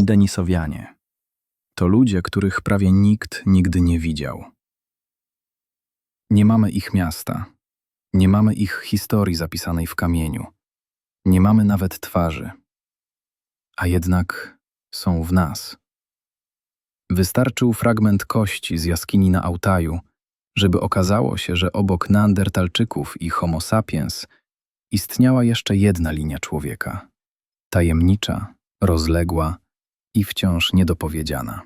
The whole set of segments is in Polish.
Denisowianie. To ludzie, których prawie nikt nigdy nie widział. Nie mamy ich miasta. Nie mamy ich historii zapisanej w kamieniu. Nie mamy nawet twarzy. A jednak są w nas. Wystarczył fragment kości z jaskini na Altaju, żeby okazało się, że obok Neandertalczyków i Homo sapiens istniała jeszcze jedna linia człowieka. Tajemnicza, rozległa i wciąż niedopowiedziana.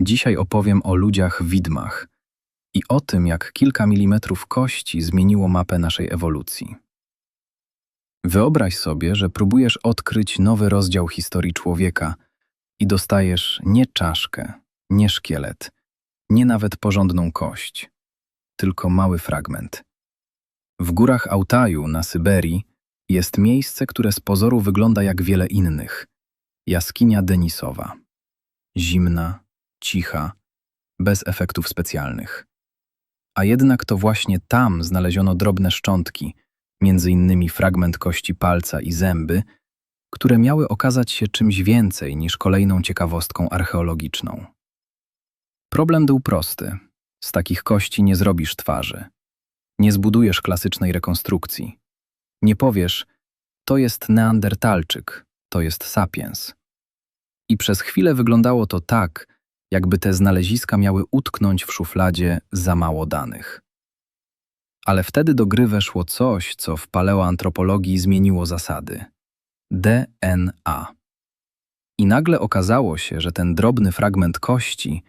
Dzisiaj opowiem o ludziach widmach i o tym, jak kilka milimetrów kości zmieniło mapę naszej ewolucji. Wyobraź sobie, że próbujesz odkryć nowy rozdział historii człowieka i dostajesz nie czaszkę, nie szkielet, nie nawet porządną kość, tylko mały fragment. W górach Altaju na Syberii jest miejsce, które z pozoru wygląda jak wiele innych. Jaskinia Denisowa. Zimna, cicha, bez efektów specjalnych. A jednak to właśnie tam znaleziono drobne szczątki, między innymi fragment kości palca i zęby, które miały okazać się czymś więcej niż kolejną ciekawostką archeologiczną. Problem był prosty. Z takich kości nie zrobisz twarzy. Nie zbudujesz klasycznej rekonstrukcji. Nie powiesz, to jest neandertalczyk, to jest sapiens. I przez chwilę wyglądało to tak, jakby te znaleziska miały utknąć w szufladzie za mało danych. Ale wtedy do gry weszło coś, co w paleoantropologii zmieniło zasady. DNA. I nagle okazało się, że ten drobny fragment kości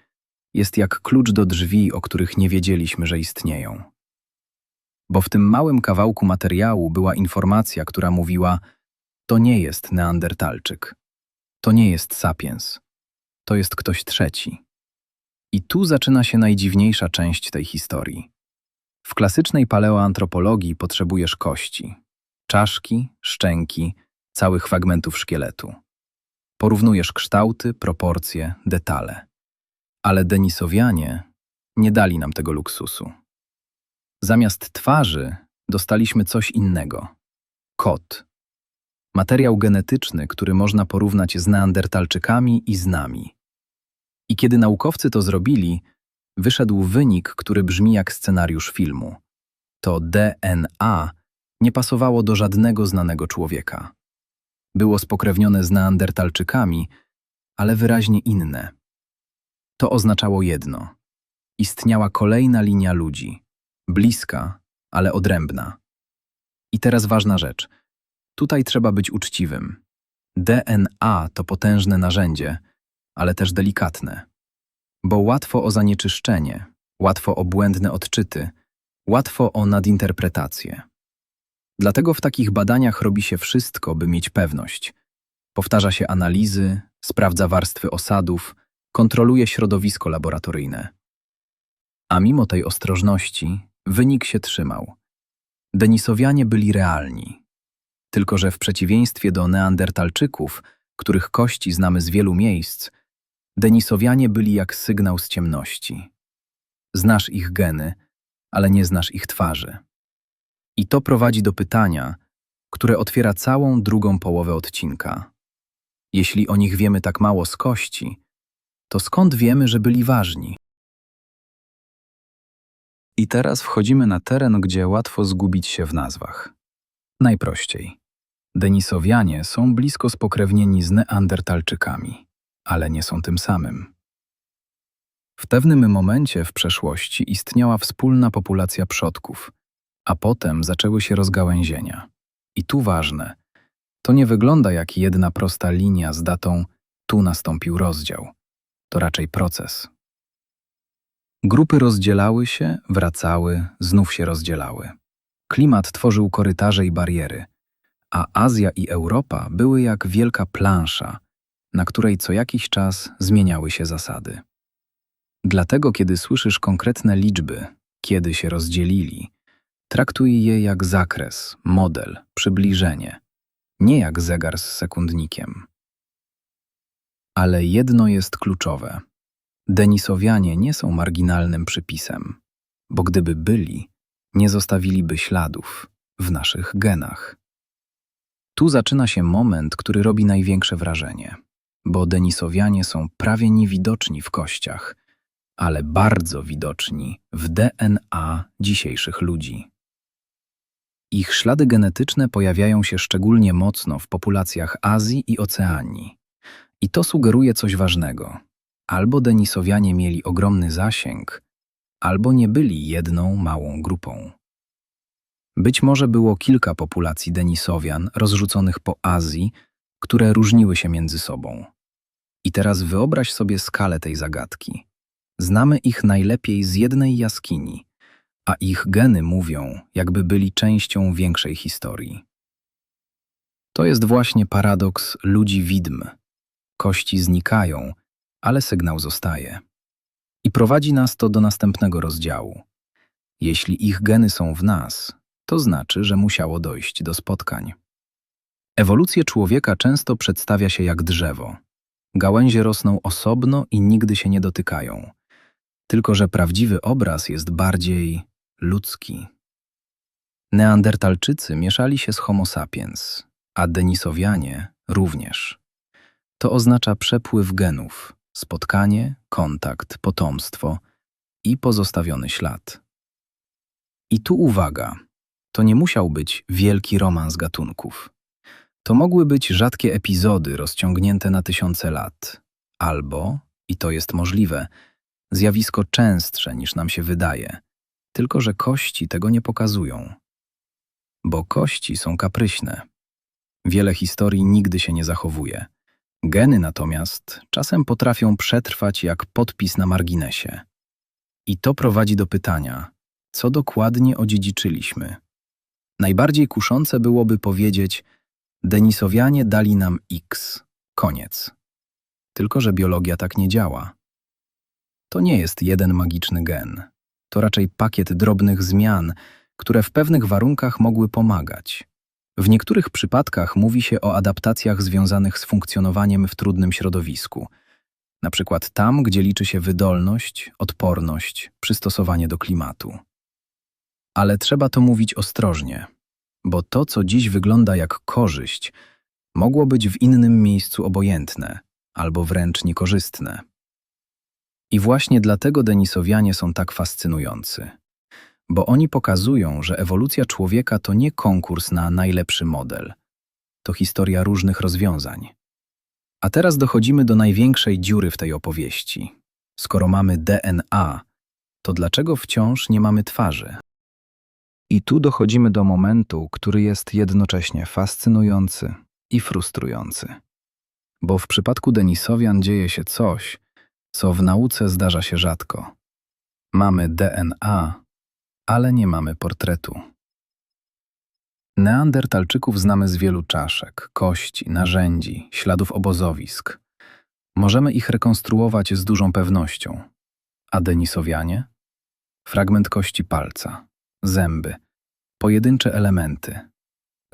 jest jak klucz do drzwi, o których nie wiedzieliśmy, że istnieją. Bo w tym małym kawałku materiału była informacja, która mówiła: To nie jest Neandertalczyk, to nie jest sapiens, to jest ktoś trzeci. I tu zaczyna się najdziwniejsza część tej historii. W klasycznej paleoantropologii potrzebujesz kości, czaszki, szczęki, całych fragmentów szkieletu. Porównujesz kształty, proporcje, detale. Ale Denisowianie nie dali nam tego luksusu. Zamiast twarzy dostaliśmy coś innego kod. Materiał genetyczny, który można porównać z Neandertalczykami i z nami. I kiedy naukowcy to zrobili, wyszedł wynik, który brzmi jak scenariusz filmu. To DNA nie pasowało do żadnego znanego człowieka. Było spokrewnione z Neandertalczykami, ale wyraźnie inne. To oznaczało jedno. Istniała kolejna linia ludzi. Bliska, ale odrębna. I teraz ważna rzecz. Tutaj trzeba być uczciwym. DNA to potężne narzędzie, ale też delikatne. Bo łatwo o zanieczyszczenie, łatwo o błędne odczyty, łatwo o nadinterpretację. Dlatego w takich badaniach robi się wszystko, by mieć pewność. Powtarza się analizy, sprawdza warstwy osadów, kontroluje środowisko laboratoryjne. A mimo tej ostrożności wynik się trzymał. Denisowianie byli realni. Tylko że w przeciwieństwie do neandertalczyków, których kości znamy z wielu miejsc, Denisowianie byli jak sygnał z ciemności. Znasz ich geny, ale nie znasz ich twarzy. I to prowadzi do pytania, które otwiera całą drugą połowę odcinka. Jeśli o nich wiemy tak mało z kości, to skąd wiemy, że byli ważni? I teraz wchodzimy na teren, gdzie łatwo zgubić się w nazwach. Najprościej. Denisowianie są blisko spokrewnieni z Neandertalczykami, ale nie są tym samym. W pewnym momencie w przeszłości istniała wspólna populacja przodków, a potem zaczęły się rozgałęzienia. I tu ważne, to nie wygląda jak jedna prosta linia z datą tu nastąpił rozdział. To raczej proces. Grupy rozdzielały się, wracały, znów się rozdzielały. Klimat tworzył korytarze i bariery, a Azja i Europa były jak wielka plansza, na której co jakiś czas zmieniały się zasady. Dlatego, kiedy słyszysz konkretne liczby, kiedy się rozdzielili, traktuj je jak zakres, model, przybliżenie, nie jak zegar z sekundnikiem. Ale jedno jest kluczowe. Denisowianie nie są marginalnym przypisem, bo gdyby byli, nie zostawiliby śladów w naszych genach. Tu zaczyna się moment, który robi największe wrażenie. bo Denisowianie są prawie niewidoczni w kościach, ale bardzo widoczni w DNA dzisiejszych ludzi. Ich ślady genetyczne pojawiają się szczególnie mocno w populacjach Azji i Oceanii. I to sugeruje coś ważnego. Albo Denisowianie mieli ogromny zasięg, albo nie byli jedną małą grupą. Być może było kilka populacji Denisowian rozrzuconych po Azji, które różniły się między sobą. I teraz wyobraź sobie skalę tej zagadki. Znamy ich najlepiej z jednej jaskini, a ich geny mówią, jakby byli częścią większej historii. To jest właśnie paradoks ludzi widm. Kości znikają, ale sygnał zostaje. I prowadzi nas to do następnego rozdziału. Jeśli ich geny są w nas, to znaczy, że musiało dojść do spotkań. Ewolucję człowieka często przedstawia się jak drzewo. Gałęzie rosną osobno i nigdy się nie dotykają. Tylko, że prawdziwy obraz jest bardziej ludzki. Neandertalczycy mieszali się z Homo sapiens, a Denisowianie również. To oznacza przepływ genów, spotkanie, kontakt, potomstwo i pozostawiony ślad. I tu uwaga, to nie musiał być wielki romans gatunków. To mogły być rzadkie epizody rozciągnięte na tysiące lat, albo, i to jest możliwe, zjawisko częstsze niż nam się wydaje, tylko że kości tego nie pokazują. Bo kości są kapryśne. Wiele historii nigdy się nie zachowuje. Geny natomiast czasem potrafią przetrwać jak podpis na marginesie. I to prowadzi do pytania, co dokładnie odziedziczyliśmy. Najbardziej kuszące byłoby powiedzieć, Denisowianie dali nam X, koniec. Tylko, że biologia tak nie działa. To nie jest jeden magiczny gen. To raczej pakiet drobnych zmian, które w pewnych warunkach mogły pomagać. W niektórych przypadkach mówi się o adaptacjach związanych z funkcjonowaniem w trudnym środowisku, na przykład tam, gdzie liczy się wydolność, odporność, przystosowanie do klimatu. Ale trzeba to mówić ostrożnie, bo to, co dziś wygląda jak korzyść, mogło być w innym miejscu obojętne albo wręcz niekorzystne. I właśnie dlatego Denisowianie są tak fascynujący, bo oni pokazują, że ewolucja człowieka to nie konkurs na najlepszy model, to historia różnych rozwiązań. A teraz dochodzimy do największej dziury w tej opowieści. Skoro mamy DNA, to dlaczego wciąż nie mamy twarzy? I tu dochodzimy do momentu, który jest jednocześnie fascynujący i frustrujący. Bo w przypadku Denisowian dzieje się coś, co w nauce zdarza się rzadko. Mamy DNA, ale nie mamy portretu. Neandertalczyków znamy z wielu czaszek, kości, narzędzi, śladów obozowisk. Możemy ich rekonstruować z dużą pewnością. A Denisowianie? Fragment kości palca, zęby, pojedyncze elementy.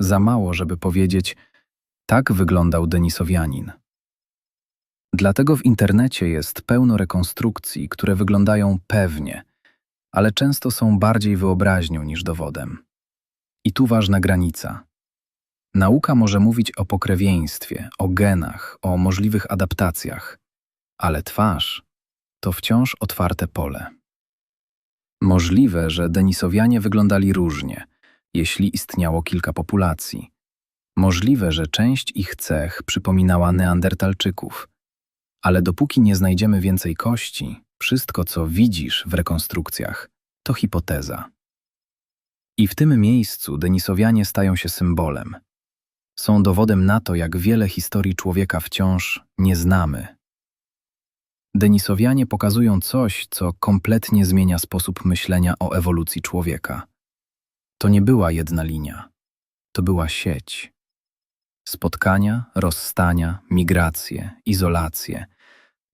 Za mało, żeby powiedzieć, tak wyglądał Denisowianin. Dlatego w internecie jest pełno rekonstrukcji, które wyglądają pewnie, ale często są bardziej wyobraźnią niż dowodem. I tu ważna granica. Nauka może mówić o pokrewieństwie, o genach, o możliwych adaptacjach, ale twarz to wciąż otwarte pole. Możliwe, że Denisowianie wyglądali różnie, jeśli istniało kilka populacji. Możliwe, że część ich cech przypominała Neandertalczyków, ale dopóki nie znajdziemy więcej kości, wszystko, co widzisz w rekonstrukcjach, to hipoteza. I w tym miejscu Denisowianie stają się symbolem. Są dowodem na to, jak wiele historii człowieka wciąż nie znamy. Denisowianie pokazują coś, co kompletnie zmienia sposób myślenia o ewolucji człowieka. To nie była jedna linia, to była sieć. Spotkania, rozstania, migracje, izolacje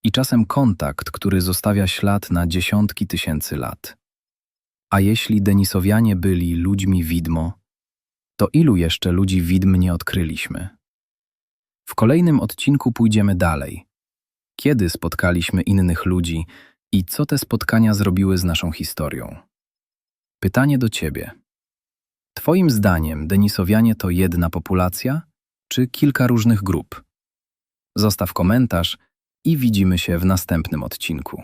i czasem kontakt, który zostawia ślad na dziesiątki tysięcy lat. A jeśli Denisowianie byli ludźmi widmo, to ilu jeszcze ludzi widm nie odkryliśmy? W kolejnym odcinku pójdziemy dalej. Kiedy spotkaliśmy innych ludzi i co te spotkania zrobiły z naszą historią? Pytanie do Ciebie. Twoim zdaniem Denisowianie to jedna populacja, czy kilka różnych grup? zostaw komentarz i widzimy się w następnym odcinku.